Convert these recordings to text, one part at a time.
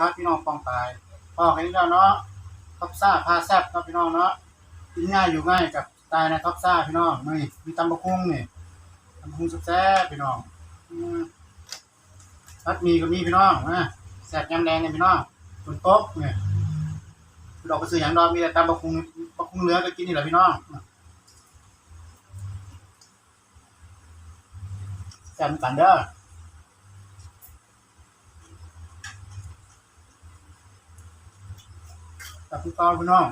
ครับพี่น้องปองตายพ่อกันนี้แล้วเนาะท็อปซ่าพาแซบครับพี่น้องเนาะกินง่ายอยู่ง่ายกับตล์ในท็อปซ่าพี่น้องนี่มีตำบะคุ้งนี่ตำบะคุ้งแซ่บพี่น้องมัดมีก็มีพี่น้องนะแซ่บยำแดงเนี่ยพี่น้องบนโต๊ะเนี่ยดอกกระสืออย่างดอกมีแต่ตำบะคุ้งบะคุ้งเหลือก็กินนี่แหละพี่น้องแซ่บเหมือนกันเด้อ กับพี่เปาพี่น้อง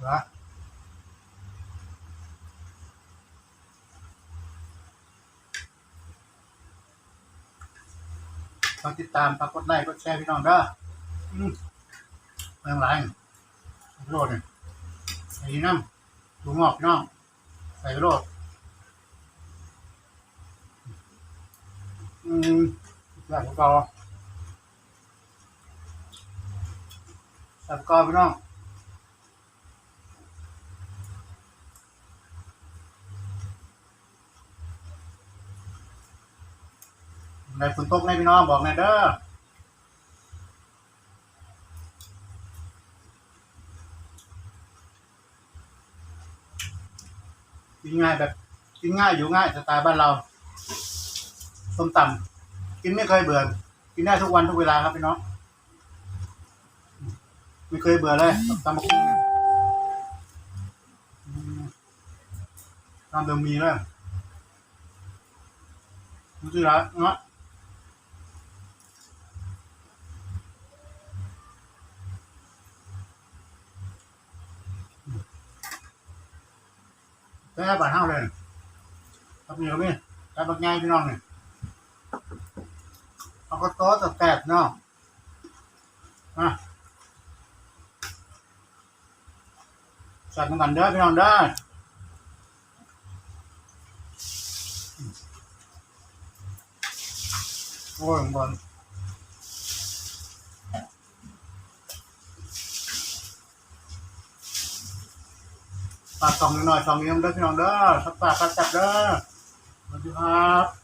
เหรอฝากติดตามฝากกดไลค์กดแชร์พี่น้องเด้ออืมเรื่องไรโลดเนี่ยไอ้น้ำ ดูงอกน้องใส่ไปโรดอืมใส่กกอใส่กกอพี่น้องในฝนตกในพี่น้องบอกในอยเด้อ กินง่ายแบบ กินง่ายอยู่ง่ายสไตล์บ้านเราส้มตำกินไม่เคยเบื่อกินได้ทุกวันทุกเวลาครับพี่น้องไม่เคยเบื่อเลยตำบักหุ่งเนี่ยอืมตามเดิมมีเลยรู้สึกแล้วเนาะ แค่อให้บาทเท่าเลยครับนี่ครับนี่แค่บักง่ายพี่น้องเนี่ยเอาก็โต๊ะตัดแตกเนาะอะใส่กันกันเด้อพี่น้องเด้อโอ้ยบอล ฝากส่องหน่อยส่องนี้เด้อพี่น้องเด้อสักปากสักจับเด้อสวัสดีครับ